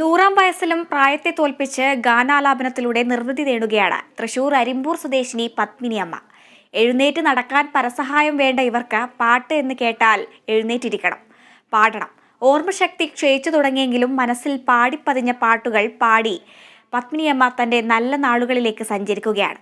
നൂറാം വയസ്സിലും പ്രായത്തെ തോൽപ്പിച്ച് ഗാനാലാപനത്തിലൂടെ നിർവൃതി നേടുകയാണ് തൃശൂർ അരിമ്പൂർ സ്വദേശിനി പത്മിനി അമ്മ എഴുന്നേറ്റ് നടക്കാൻ പരസഹായം വേണ്ട ഇവർക്ക് പാട്ട് എന്ന് കേട്ടാൽ എഴുന്നേറ്റിരിക്കണം. പാടണം. ഓർമ്മശക്തി ക്ഷയിച്ചു തുടങ്ങിയെങ്കിലും മനസ്സിൽ പാടിപ്പതിഞ്ഞ പാട്ടുകൾ പാടി പത്മിനിയമ്മ തന്റെ നല്ല നാളുകളിലേക്ക് സഞ്ചരിക്കുകയാണ്.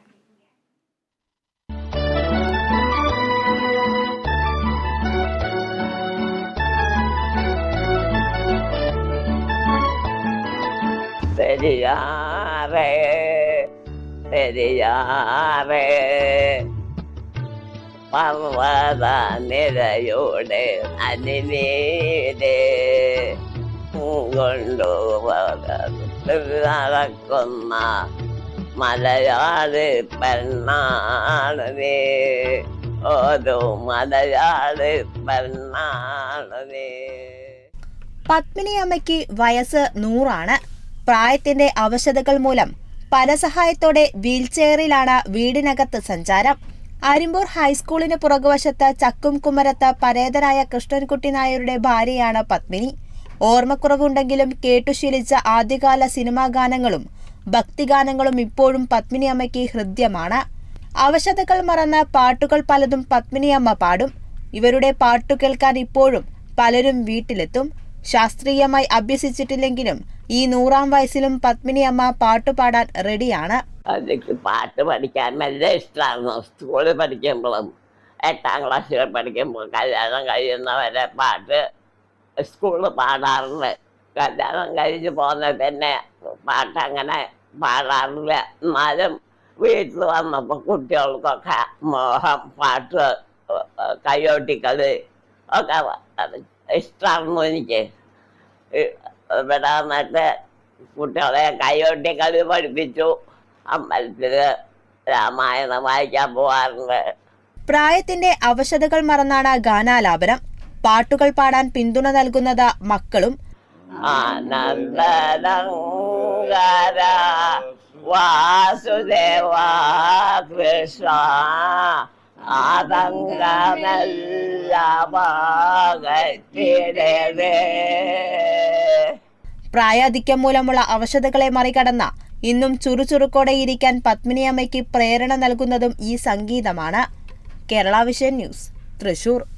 പെരിയാറേ പെരിയാറേ. പർവത നിരയോടെ അനിനീടെ കൊണ്ടുപോകുന്ന മലയാളി പെണ്ണാണ് നീ. ഓരോ മലയാളി പെണ്ണാണ് നീ. പത്മിനി അമ്മയ്ക്ക് വയസ്സ് നൂറാണ്. പ്രായത്തിന്റെ അവശതകൾ മൂലം പരസഹായത്തോടെ വീൽചെയറിലാണ് വീടിനകത്ത് സഞ്ചാരം. അരിമ്പൂർ ഹൈസ്കൂളിന് പുറകുവശത്ത് ചക്കും കുമരത്ത് പരേതരായ കൃഷ്ണൻകുട്ടി നായരുടെ ഭാര്യയാണ് പത്മിനി. ഓർമ്മക്കുറവുണ്ടെങ്കിലും കേട്ടുശീലിച്ച ആദ്യകാല സിനിമാ ഗാനങ്ങളും ഭക്തിഗാനങ്ങളും ഇപ്പോഴും പത്മിനി അമ്മയ്ക്ക് ഹൃദ്യമാണ്. അവശതകൾ മറന്ന പാട്ടുകൾ പലതും പത്മിനി അമ്മ പാടും. ഇവരുടെ പാട്ടു കേൾക്കാൻ ഇപ്പോഴും പലരും വീട്ടിലെത്തും. ശാസ്ത്രീയമായി അഭ്യസിച്ചിട്ടില്ലെങ്കിലും ഈ നൂറാം വയസ്സിലും പത്മിനി അമ്മ പാട്ടുപാടാൻ റെഡിയാണ്. പാട്ട് പഠിക്കാൻ നല്ല ഇഷ്ടമായിരുന്നു സ്കൂളിൽ പഠിക്കുമ്പോഴും എട്ടാം ക്ലാസ്സിൽ പഠിക്കുമ്പോൾ കല്യാണം കഴിയുന്നവരെ പാട്ട് സ്കൂളിൽ പാടാറില്ല കല്യാണം കഴിഞ്ഞ് പോകുന്ന പിന്നെ പാട്ട് അങ്ങനെ പാടാറില്ല. എന്നാലും വീട്ടിൽ വന്നപ്പോൾ കുട്ടികൾക്കൊക്കെ മോഹം പാട്ട് കയ്യോട്ടിക്കളി ഒക്കെ ഇഷ്ടമായിരുന്നു എനിക്ക്. ഇവിടെ വന്നിട്ട് കുട്ടികളെ കൈകൊട്ടി കളി പഠിപ്പിച്ചു. അമ്പലത്തിൽ രാമായണം വായിക്കാൻ പോവാറുണ്ട്. പ്രായത്തിന്റെ അവശതകൾ മറന്നാണ് ഗാനാലാപനം. പാട്ടുകൾ പാടാൻ പിന്തുണ നൽകുന്നത് മക്കളും. ആനന്ദരംഗര വാസുദേവ കൃഷ്ണ ആതങ്കമല്ല പ്രായാധിക്യം മൂലമുള്ള അവശതകളെ മറികടന്ന ഇന്നും ചുറുചുറുക്കോടെ ഇരിക്കാൻ പത്മിനിയമ്മയ്ക്ക് പ്രേരണ നൽകുന്നതും ഈ സംഗീതമാണ്. Kerala vision news Thrissur.